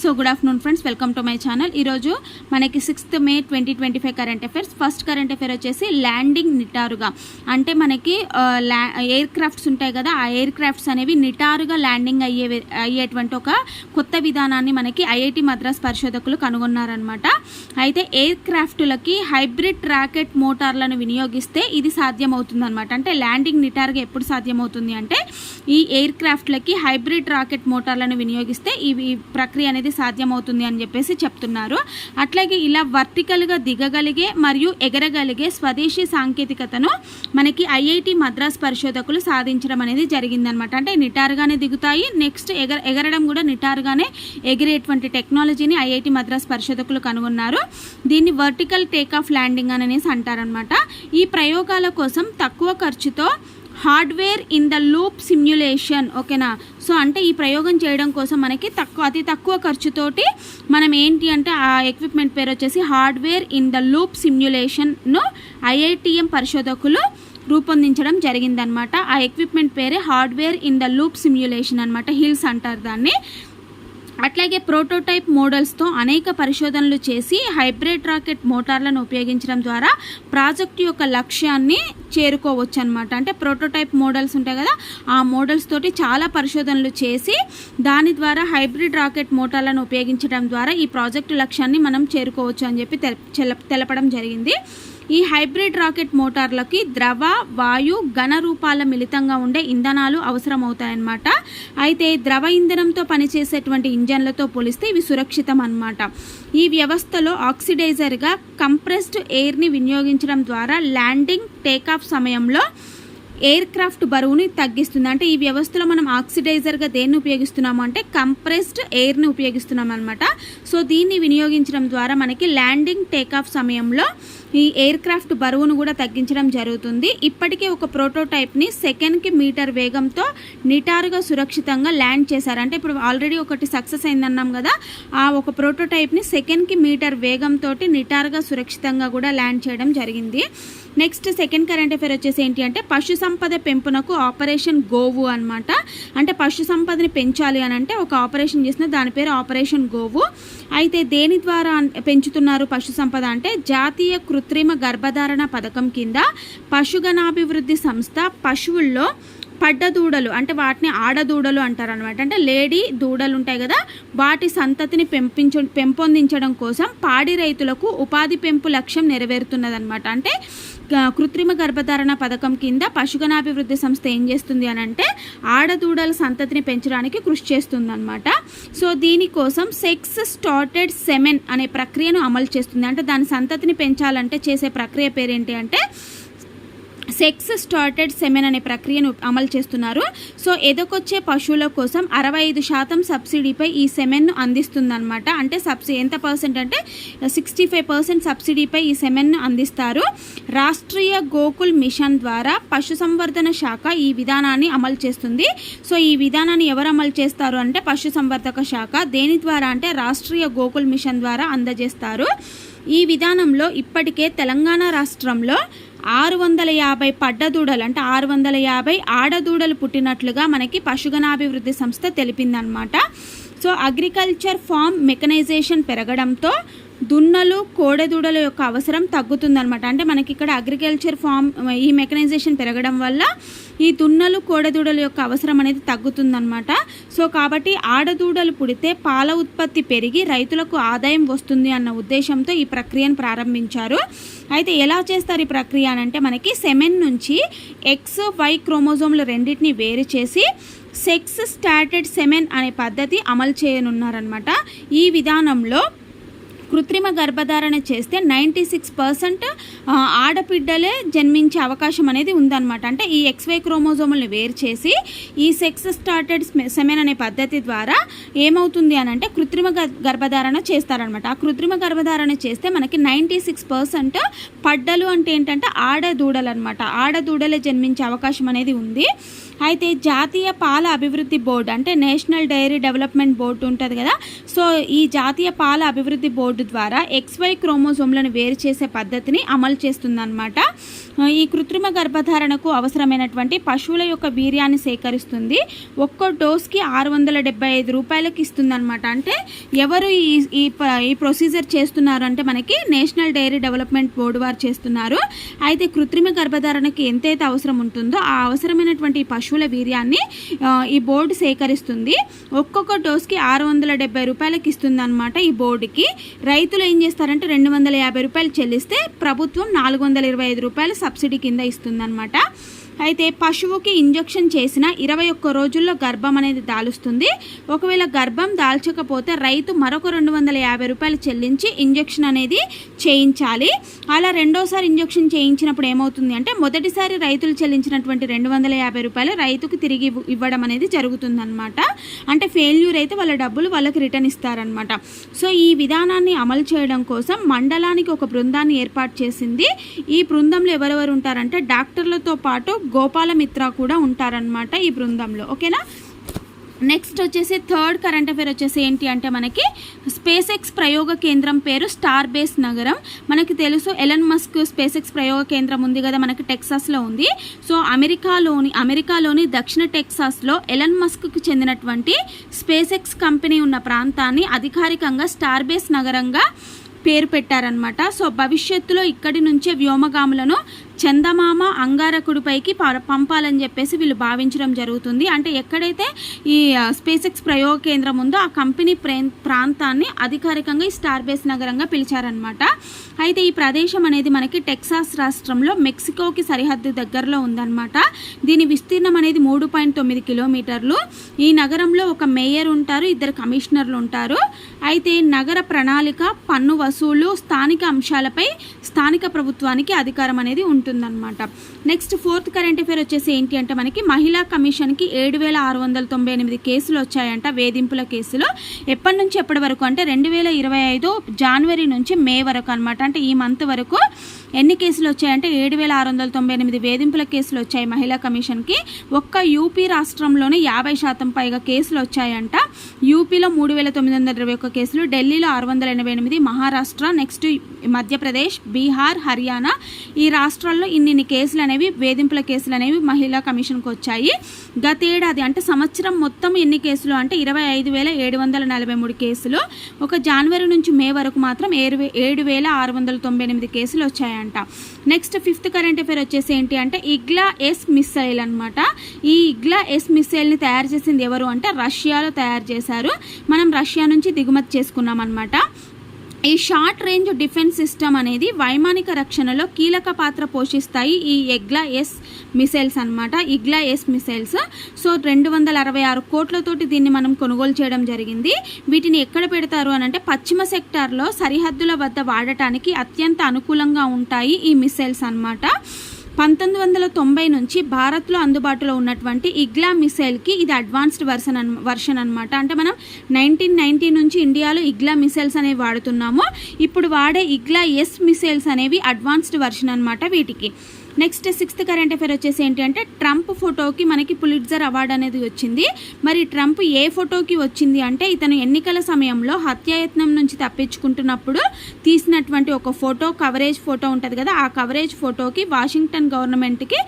So good afternoon friends welcome to my channel ఈరోజు మనకి sixth May twenty twenty five current affairs first current affair వచ్చేసి landing నిటారుగా. అంటే మనకి air crafts ఉంటాయి కదా ఆ ఎయిర్ క్రాఫ్ట్స్ అనేవి నిటారుగా ల్యాండింగ్ అయ్యే అయ్యేటువంటి ఒక కొత్త విధానాన్ని మనకి ఐఐటి మద్రాస్ పరిశోధకులు కనుగొన్నారనమాట అయితే ఎయిర్ క్రాఫ్టులకి హైబ్రిడ్ రాకెట్ మోటార్లను వినియోగిస్తే ఇది సాధ్యమవుతుంది అనమాట అంటే ల్యాండింగ్ నిటారుగా ఎప్పుడు సాధ్యమవుతుంది అంటే ఈ ఎయిర్ క్రాఫ్ట్లకి హైబ్రిడ్ రాకెట్ మోటార్లను వినియోగిస్తే ఈ ప్రక్రియ అనేది సాధ్యమవుతుంది అని చెప్పేసి చెప్తున్నారు. అట్లాగే ఇలా వర్టికల్గా దిగగలిగే మరియు ఎగరగలిగే స్వదేశీ సాంకేతికతను మనకి ఐఐటి మద్రాస్ పరిశోధకులు సాధించడం అనేది జరిగిందనమాట అంటే నిటారుగానే దిగుతాయి. నెక్స్ట్ ఎగర ఎగరడం కూడా నిటారుగానే ఎగిరేటువంటి టెక్నాలజీని ఐఐటి మద్రాస్ పరిశోధకులు కనుగొన్నారు. దీన్ని వర్టికల్ టేక్ ఆఫ్ ల్యాండింగ్ అని అనేసి అంటారనమాట ఈ ప్రయోగాల కోసం తక్కువ ఖర్చుతో hardware in the loop simulation ఓకేనా? సో అంటే ఈ ప్రయోగం చేయడం కోసం మనకి తక్కువ అతి తక్కువ ఖర్చుతోటి మనం ఏంటి అంటే ఆ ఎక్విప్మెంట్ పేరు వచ్చేసి హార్డ్వేర్ ఇన్ ద లూప్ సిమ్యులేషన్ను ఐఐటిఎం పరిశోధకులు రూపొందించడం జరిగిందనమాట ఆ ఎక్విప్మెంట్ పేరే hardware in the loop simulation అనమాట హిల్స్ అంటారు దాన్ని. అట్లాగే ప్రోటోటైప్ మోడల్స్తో అనేక పరిశోధనలు చేసి హైబ్రిడ్ రాకెట్ మోటార్లను ఉపయోగించడం ద్వారా ప్రాజెక్టు యొక్క లక్ష్యాన్ని చేరుకోవచ్చు అనమాట అంటే ప్రోటోటైప్ మోడల్స్ ఉంటాయి కదా ఆ మోడల్స్ తోటి చాలా పరిశోధనలు చేసి దాని ద్వారా హైబ్రిడ్ రాకెట్ మోటార్లను ఉపయోగించడం ద్వారా ఈ ప్రాజెక్టు లక్ష్యాన్ని మనం చేరుకోవచ్చు అని చెప్పి తెలపడం జరిగింది. ఈ హైబ్రిడ్ రాకెట్ మోటార్లకి ద్రవ వాయు ఘన రూపాల మిళితంగా ఉండే ఇంధనాలు అవసరమవుతాయన్నమాట. అయితే ద్రవ ఇంధనంతో పనిచేసేటువంటి ఇంజన్లతో పోలిస్తే ఇవి సురక్షితం అన్నమాట ఈ వ్యవస్థలో ఆక్సిడైజర్గా కంప్రెస్డ్ ఎయిర్ని వినియోగించడం ద్వారా ల్యాండింగ్ టేకాఫ్ సమయంలో ఎయిర్ క్రాఫ్ట్ బరువుని తగ్గిస్తుంది. అంటే ఈ వ్యవస్థలో మనం ఆక్సిడైజర్గా దేన్ని ఉపయోగిస్తున్నాము అంటే కంప్రెస్డ్ ఎయిర్ని ఉపయోగిస్తున్నాం అనమాట సో దీన్ని వినియోగించడం ద్వారా మనకి ల్యాండింగ్ టేకాఫ్ సమయంలో ఈ ఎయిర్ క్రాఫ్ట్ బరువును కూడా తగ్గించడం జరుగుతుంది. ఇప్పటికే ఒక ప్రోటోటైప్ని సెకండ్కి మీటర్ వేగంతో నిటారుగా సురక్షితంగా ల్యాండ్ చేశారు. అంటే ఇప్పుడు ఆల్రెడీ ఒకటి సక్సెస్ అయిందన్నాం కదా ఆ ఒక ప్రోటోటైప్ని సెకండ్కి మీటర్ వేగంతో నిటారుగా సురక్షితంగా కూడా ల్యాండ్ చేయడం జరిగింది. నెక్స్ట్ సెకండ్ కరెంట్ అఫేర్ వచ్చేసి ఏంటి అంటే పశు సంపద పెంపునకు ఆపరేషన్ గోవు అనమాట అంటే పశు సంపదని పెంచాలి అని అంటే ఒక ఆపరేషన్ చేసిన దాని పేరు ఆపరేషన్ గోవు. అయితే దేని ద్వారా పెంచుతున్నారు పశు సంపద అంటే జాతీయ కృత్రిమ గర్భధారణ పథకం కింద పశుగణాభివృద్ధి సంస్థ పశువుల్లో పడ్డ దూడలు అంటే వాటిని ఆడదూడలు అంటారు అనమాట అంటే లేడీ దూడలు ఉంటాయి కదా వాటి సంతతిని పెంపించ పెంపొందించడం కోసం పాడి రైతులకు ఉపాధి పెంపు లక్ష్యం నెరవేరుతున్నదన్నమాట. అంటే కృత్రిమ గర్భధారణ పథకం కింద పశుగణాభివృద్ధి సంస్థ ఏం చేస్తుంది అని అంటే ఆడదూడల సంతతిని పెంచడానికి కృషి చేస్తుందన్నమాట. సో దీనికోసం సెక్స్ స్టార్టెడ్ సెమెన్ అనే ప్రక్రియను అమలు చేస్తుంది. అంటే దాని సంతతిని పెంచాలంటే చేసే ప్రక్రియ పేరేంటి అంటే సెక్స్ స్టార్టెడ్ సెమెన్ అనే ప్రక్రియను అమలు చేస్తున్నారు. సో ఎదకొచ్చే పశువుల కోసం అరవై ఐదు శాతం సబ్సిడీపై ఈ సెమెన్ను అందిస్తుందన్నమాట. అంటే సబ్సిడీ ఎంత పర్సెంట్ అంటే సిక్స్టీ ఫైవ్ పర్సెంట్ సబ్సిడీపై ఈ సెమెన్ను అందిస్తారు. రాష్ట్రీయ గోకుల్ మిషన్ ద్వారా పశుసంవర్ధన శాఖ ఈ విధానాన్ని అమలు చేస్తుంది. సో ఈ విధానాన్ని ఎవరు అమలు చేస్తారు అంటే పశుసంవర్ధక శాఖ. దేని ద్వారా అంటే రాష్ట్రీయ గోకుల్ మిషన్ ద్వారా అందజేస్తారు. ఈ విధానంలో ఇప్పటికే తెలంగాణ రాష్ట్రంలో ఆరు వందల యాభై పడ్డదూడలు అంటే ఆరు వందల యాభై ఆడదూడలు పుట్టినట్లుగా మనకి పశుగణాభివృద్ధి సంస్థ తెలిపిందనమాట సో అగ్రికల్చర్ ఫామ్ మెకనైజేషన్ పెరగడంతో దున్నలు కోడెదూడల యొక్క అవసరం తగ్గుతుందనమాట అంటే మనకి ఇక్కడ అగ్రికల్చర్ ఫామ్ ఈ మెకనైజేషన్ పెరగడం వల్ల ఈ దున్నలు కోడెదూడల యొక్క అవసరం అనేది తగ్గుతుందనమాట సో కాబట్టి ఆడదూడలు పుడితే పాల ఉత్పత్తి పెరిగి రైతులకు ఆదాయం వస్తుంది అన్న ఉద్దేశంతో ఈ ప్రక్రియను ప్రారంభించారు. అయితే ఎలా చేస్తారు ఈ ప్రక్రియ అంటే మనకి సెమెన్ నుంచి ఎక్స్ వై క్రోమోజోమ్లు రెండింటిని వేరు చేసి సెక్స్ స్టార్టెడ్ సెమెన్ అనే పద్ధతి అమలు చేయనున్నారనమాట ఈ విధానంలో కృత్రిమ గర్భధారణ చేస్తే నైంటీ సిక్స్ పర్సెంట్ ఆడబిడ్డలే జన్మించే అవకాశం అనేది ఉందన్నమాట. అంటే ఈ ఎక్స్వై క్రోమోజోముల్ని వేరు చేసి ఈ సెక్స్ స్టార్టెడ్ సెమెన్ అనే పద్ధతి ద్వారా ఏమవుతుంది అని అంటే కృత్రిమ గర్భధారణ చేస్తారనమాట ఆ కృత్రిమ గర్భధారణ చేస్తే మనకి నైంటీ సిక్స్ పర్సెంట్ పడ్డలు అంటే ఏంటంటే ఆడదూడలు అనమాట ఆడదూడలే జన్మించే అవకాశం అనేది ఉంది. అయితే జాతీయ పాల అభివృద్ధి బోర్డు అంటే నేషనల్ డైరీ డెవలప్మెంట్ బోర్డు ఉంటుంది కదా సో ఈ జాతీయ పాల అభివృద్ధి బోర్డు ద్వారా ఎక్స్వై క్రోమోజోమ్లను వేరు చేసే పద్ధతిని అమలు చేస్తుందన్నమాట. ఈ కృత్రిమ గర్భధారణకు అవసరమైనటువంటి పశువుల యొక్క వీర్యాన్ని సేకరిస్తుంది. ఒక్కో డోస్కి ఆరు వందల డెబ్బై ఐదు రూపాయలకి ఇస్తుందన్నమాట. అంటే ఎవరు ఈ ఈ ఈ ప్రొసీజర్ చేస్తున్నారు అంటే మనకి నేషనల్ డైరీ డెవలప్మెంట్ బోర్డు వారు చేస్తున్నారు. అయితే కృత్రిమ గర్భధారణకి ఎంతైతే అవసరం ఉంటుందో ఆ అవసరమైనటువంటి పశువుల వీర్యాన్ని ఈ బోర్డు సేకరిస్తుంది. ఒక్కొక్క డోస్కి ఆరు వందల డెబ్బై రూపాయలకి ఇస్తుందన్నమాట ఈ బోర్డుకి. రైతులు ఏం చేస్తారంటే రెండు వందల యాభై రూపాయలు చెల్లిస్తే ప్రభుత్వం నాలుగు వందల ఇరవై ఐదు రూపాయలు సబ్సిడీ కింద ఇస్తుందన్నమాట. అయితే పశువుకి ఇంజెక్షన్ చేసిన ఇరవై ఒక్క రోజుల్లో గర్భం అనేది దాలుస్తుంది. ఒకవేళ గర్భం దాల్చకపోతే రైతు మరొక రెండు వందల యాభై రూపాయలు చెల్లించి ఇంజెక్షన్ అనేది చేయించాలి. అలా రెండోసారి ఇంజెక్షన్ చేయించినప్పుడు ఏమవుతుంది అంటే మొదటిసారి రైతులు చెల్లించినటువంటి రెండు వందల యాభై రూపాయలు రైతుకు తిరిగి ఇవ్వడం అనేది జరుగుతుందన్నమాట. అంటే ఫెయిల్యూర్ అయితే వాళ్ళ డబ్బులు వాళ్ళకి రిటర్న్ ఇస్తారనమాట సో ఈ విధానాన్ని అమలు చేయడం కోసం మండలానికి ఒక బృందాన్ని ఏర్పాటు చేసింది. ఈ బృందంలో ఎవరెవరు ఉంటారంటే డాక్టర్లతో పాటు గోపాలమిత్ర కూడా ఉంటారనమాట ఈ బృందంలో. ఓకేనా? నెక్స్ట్ వచ్చేసి థర్డ్ కరెంట్ అఫేర్ వచ్చేసి ఏంటి అంటే మనకి స్పేస్ ఎక్స్ ప్రయోగ కేంద్రం పేరు స్టార్ బేస్ నగరం. మనకి తెలుసు ఎలన్ మస్క్ స్పేస్ ఎక్స్ ప్రయోగ కేంద్రం ఉంది కదా మనకి టెక్సాస్లో ఉంది. సో అమెరికాలోని అమెరికాలోని దక్షిణ టెక్సాస్లో ఎలన్ మస్క్కి చెందినటువంటి స్పేస్ ఎక్స్ కంపెనీ ఉన్న ప్రాంతాన్ని అధికారికంగా స్టార్ బేస్ నగరంగా పేరు పెట్టారనమాట సో భవిష్యత్తులో ఇక్కడి నుంచే వ్యోమగాములను చందమామ అంగారకుడిపైకి ప- పంపాలని చెప్పేసి వీళ్ళు భావించడం జరుగుతుంది. అంటే ఎక్కడైతే ఈ స్పేస్ ఎక్స్ ప్రయోగ కేంద్రం ఉందో ఆ కంపెనీ ప్రే ప్రాంతాన్ని అధికారికంగా ఈ స్టార్ బేస్ నగరంగా పిలిచారనమాట అయితే ఈ ప్రదేశం అనేది మనకి టెక్సాస్ రాష్ట్రంలో మెక్సికోకి సరిహద్దు దగ్గరలో ఉందన్నమాట. దీని విస్తీర్ణం అనేది మూడు పాయింట్ తొమ్మిది కిలోమీటర్లు. ఈ నగరంలో ఒక మేయర్ ఉంటారు ఇద్దరు కమిషనర్లు ఉంటారు. అయితే నగర ప్రణాళిక పన్ను వసూలు స్థానిక అంశాలపై స్థానిక ప్రభుత్వానికి అధికారం అనేది ఉంటుంది. ఉంటుందన్నమాట నెక్స్ట్ ఫోర్త్ కరెంట్ అఫేర్ వచ్చేసి ఏంటి అంటే మనకి మహిళా కమిషన్కి ఏడు వేల ఆరు వందల తొంభై ఎనిమిది కేసులు వచ్చాయంట వేధింపుల కేసులు. ఎప్పటి నుంచి ఎప్పటి వరకు అంటే రెండు వేల ఇరవై ఐదు జనవరి నుంచి మే వరకు అనమాట అంటే ఈ మంత్ వరకు ఎన్ని కేసులు వచ్చాయంటే ఏడు వేల ఆరు వందల తొంభై ఎనిమిది వేధింపుల కేసులు వచ్చాయి మహిళా కమిషన్కి. ఒక్క యూపీ రాష్ట్రంలోనే యాభై శాతం పైగా కేసులు వచ్చాయంట. యూపీలో మూడు వేల తొమ్మిది వందల ఇరవై ఒక్క కేసులు ఢిల్లీలో ఆరు వందల ఎనభై ఎనిమిది మహారాష్ట్ర నెక్స్ట్ మధ్యప్రదేశ్ బీహార్ హర్యానా ఈ రాష్ట్రాల్లో ఇన్ని కేసులు అనేవి వేధింపుల కేసులు అనేవి మహిళా కమిషన్కు వచ్చాయి. గతేడాది అంటే సంవత్సరం మొత్తం ఎన్ని కేసులు అంటే ఇరవై ఐదు వేల ఏడు వందల నలభై మూడు కేసులు. ఒక జనవరి నుంచి మే వరకు మాత్రం ఏడు ఏడు వేల ఆరు వందల తొంభై ఎనిమిది కేసులు వచ్చాయంట. నెక్స్ట్ ఫిఫ్త్ కరెంట్ అఫేర్ వచ్చేసి ఏంటి అంటే ఇగ్లా ఎస్ మిస్సైల్ అనమాట ఈ ఇగ్లా ఎస్ మిస్సైల్ని తయారు చేసింది ఎవరు అంటే రష్యాలో తయారు చేశారు. మనం రష్యా నుంచి దిగుమతి చేసుకున్నాం అనమాట ఈ షార్ట్ రేంజ్ డిఫెన్స్ సిస్టమ్ అనేది వైమానిక రక్షణలో కీలక పాత్ర పోషిస్తాయి. ఈ ఎగ్లా ఎస్ మిసైల్స్ అన్నమాట. ఇగ్లా ఎస్ మిసైల్స్. సో రెండు వందల అరవై ఆరు కోట్లతోటి దీన్ని మనం కొనుగోలు చేయడం జరిగింది. వీటిని ఎక్కడ పెడతారు అని అంటే పశ్చిమ సెక్టార్లో సరిహద్దుల వద్ద వాడటానికి అత్యంత అనుకూలంగా ఉంటాయి ఈ మిసైల్స్ అన్నమాట. పంతొమ్మిది వందల తొంభై నుంచి భారత్లో అందుబాటులో ఉన్నటువంటి ఇగ్లా మిసైల్కి ఇది అడ్వాన్స్డ్ వర్షన్ అన్ వర్షన్ అనమాట అంటే మనం నైన్టీన్ నైన్టీ నుంచి ఇండియాలో ఇగ్లా మిసైల్స్ అనేవి వాడుతున్నాము. ఇప్పుడు వాడే ఇగ్లా ఎస్ మిసైల్స్ అనేవి అడ్వాన్స్డ్ వర్షన్ అనమాట వీటికి. నెక్స్ట్ సిక్స్త్ కరెంట్ అఫేర్ వచ్చేసి ఏంటి అంటే ట్రంప్ ఫోటోకి మనకి పులిట్జర్ అవార్డు అనేది వచ్చింది. మరి ట్రంప్ ఏ ఫోటోకి వచ్చింది అంటే ఇతను ఎన్నికల సమయంలో హత్యాయత్నం నుంచి తప్పించుకుంటున్నప్పుడు తీసినటువంటి ఒక ఫోటో కవరేజ్ ఫోటో ఉంటుంది కదా ఆ కవరేజ్ ఫోటోకి వాషింగ్టన్ గవర్నమెంట్కి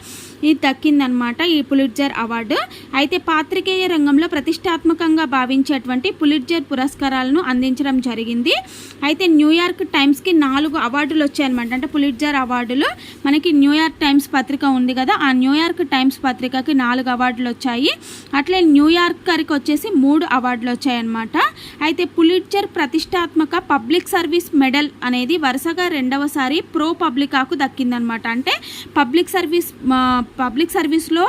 ఇది దక్కిందనమాట ఈ పులిట్జర్ అవార్డు. అయితే పాత్రికేయ రంగంలో ప్రతిష్టాత్మకంగా భావించేటువంటి పులిట్జర్ పురస్కారాలను అందించడం జరిగింది. అయితే న్యూయార్క్ టైమ్స్కి నాలుగు అవార్డులు వచ్చాయన్నమాట అంటే పులిట్జర్ అవార్డులు మనకి న్యూయార్క్ టైమ్స్ పత్రిక ఉంది కదా ఆ న్యూయార్క్ టైమ్స్ పత్రికకి నాలుగు అవార్డులు వచ్చాయి అట్లే న్యూయార్కర్కి వచ్చేసి మూడు అవార్డులు వచ్చాయన్నమాట అయితే పులిట్జర్ ప్రతిష్టాత్మక పబ్లిక్ సర్వీస్ మెడల్ అనేది వరుసగా రెండవసారి ప్రో పబ్లికాకు దక్కిందనమాట. అంటే పబ్లిక్ సర్వీస్ పబ్లిక్ సర్వీస్లో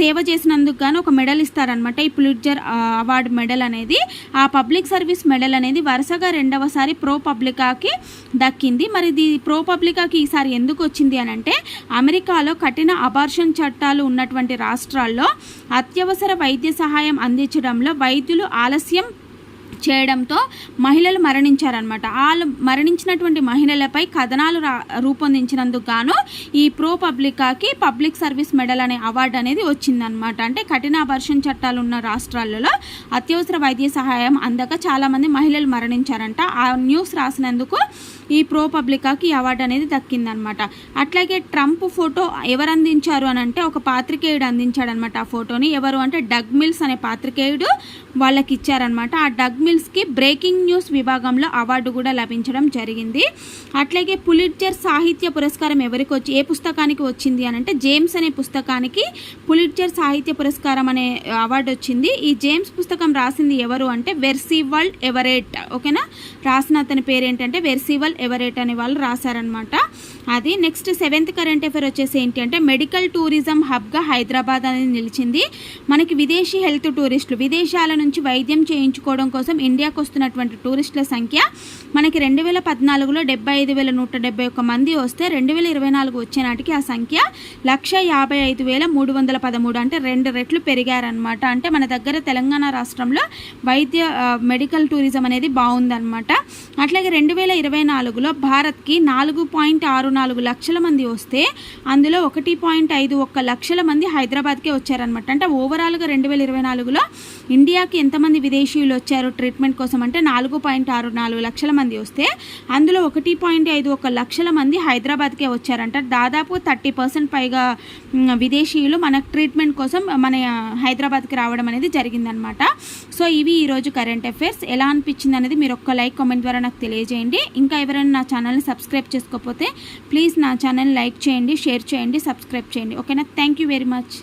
సేవ చేసినందుకు గాను ఒక మెడల్ ఇస్తారనమాట ఈ పులిట్జర్ అవార్డు మెడల్ అనేది. ఆ పబ్లిక్ సర్వీస్ మెడల్ అనేది వరుసగా రెండవసారి ప్రో పబ్లికాకి దక్కింది. మరి ఇది ప్రో పబ్లికాకి ఈసారి ఎందుకు వచ్చింది అని అంటే అమెరికాలో కఠిన అబార్షన్ చట్టాలు ఉన్నటువంటి రాష్ట్రాల్లో అత్యవసర వైద్య సహాయం అందించడంలో వైద్యులు ఆలస్యం చేయడంతో మహిళలు మరణించారనమాట వాళ్ళు మరణించినటువంటి మహిళలపై కథనాలు రా రూపొందించినందుకు గాను ఈ ప్రో పబ్లికాకి పబ్లిక్ సర్వీస్ మెడల్ అనే అవార్డు అనేది వచ్చిందనమాట అంటే కఠిన అబర్షన్ చట్టాలు ఉన్న రాష్ట్రాలలో అత్యవసర వైద్య సహాయం అందక చాలామంది మహిళలు మరణించారంట. ఆ న్యూస్ రాసినందుకు ఈ ప్రో పబ్లికాకి అవార్డు అనేది దక్కిందనమాట. అట్లాగే ట్రంప్ ఫోటో ఎవరు అందించారు అని అంటే ఒక పాత్రికేయుడు అందించాడనమాట ఆ ఫోటోని. ఎవరు అంటే డగ్ మిల్స్ అనే పాత్రికేయుడు వాళ్ళకి ఇచ్చారనమాట. ఆ డగ్ మిల్స్కి బ్రేకింగ్ న్యూస్ విభాగంలో అవార్డు కూడా లభించడం జరిగింది. అట్లాగే పులిట్జర్ సాహిత్య పురస్కారం ఎవరికి వచ్చి ఏ పుస్తకానికి వచ్చింది అని అంటే జేమ్స్ అనే పుస్తకానికి పులిట్జర్ సాహిత్య పురస్కారం అనే అవార్డు వచ్చింది. ఈ జేమ్స్ పుస్తకం రాసింది ఎవరు అంటే వెర్సివల్ ఎవరేట్. ఓకేనా? రాసిన అతని పేరు ఏంటంటే వెర్సివల్ ఎవరేట్ అనే వాళ్ళు రాశారనమాట అది నెక్స్ట్ సెవెంత్ కరెంట్ అఫేర్ వచ్చేసి ఏంటి అంటే మెడికల్ టూరిజం హబ్గా హైదరాబాద్ అనేది నిలిచింది. మనకి విదేశీ హెల్త్ టూరిస్టులు విదేశాల నుంచి వైద్యం చేయించుకోవడం కోసం ఇండియాకు వస్తున్నటువంటి టూరిస్టుల సంఖ్య మనకి రెండు వేల పద్నాలుగులో డెబ్బై ఐదు వేల నూట డెబ్బై ఒక్క మంది వస్తే రెండు వేల ఇరవై నాలుగు వచ్చే నాటికి ఆ సంఖ్య లక్ష యాభై ఐదు వేల మూడు వందల పదమూడు అంటే రెండు రెట్లు పెరిగారనమాట అంటే మన దగ్గర తెలంగాణ రాష్ట్రంలో వైద్య మెడికల్ టూరిజం అనేది బాగుందన్నమాట. అట్లాగే రెండు వేల ఇరవై నాలుగులో భారత్కి నాలుగు పాయింట్ ఆరు నాలుగు లక్షల మంది వస్తే అందులో ఒకటి పాయింట్ ఐదు ఒక్క లక్షల మంది హైదరాబాద్కే వచ్చారనమాట అంటే ఓవరాల్గా రెండు వేల ఇరవై నాలుగులో ఇండియాకి ఎంతమంది విదేశీయులు వచ్చారు ట్రీట్మెంట్ కోసం అంటే నాలుగు పాయింట్ ఆరు నాలుగు లక్షల మంది వస్తే అందులో ఒకటి పాయింట్ ఐదు ఒక లక్షల మంది హైదరాబాద్కే వచ్చారంట. దాదాపు థర్టీ పర్సెంట్ పైగా విదేశీయులు మన ట్రీట్మెంట్ కోసం మన హైదరాబాద్కి రావడం అనేది జరిగిందనమాట సో ఇవి ఈరోజు కరెంట్ అఫైర్స్. ఎలా అనిపించింది అనేది మీరు ఒక్క లైక్ కామెంట్ ద్వారా నాకు తెలియజేయండి. ఇంకా ఎవరైనా నా ఛానల్ని సబ్స్క్రైబ్ చేసుకోకపోతే ప్లీజ్ నా ఛానల్ లైక్ చేయండి షేర్ చేయండి సబ్స్క్రైబ్ చేయండి. ఓకేనా థ్యాంక్ యూ వెరీ మచ్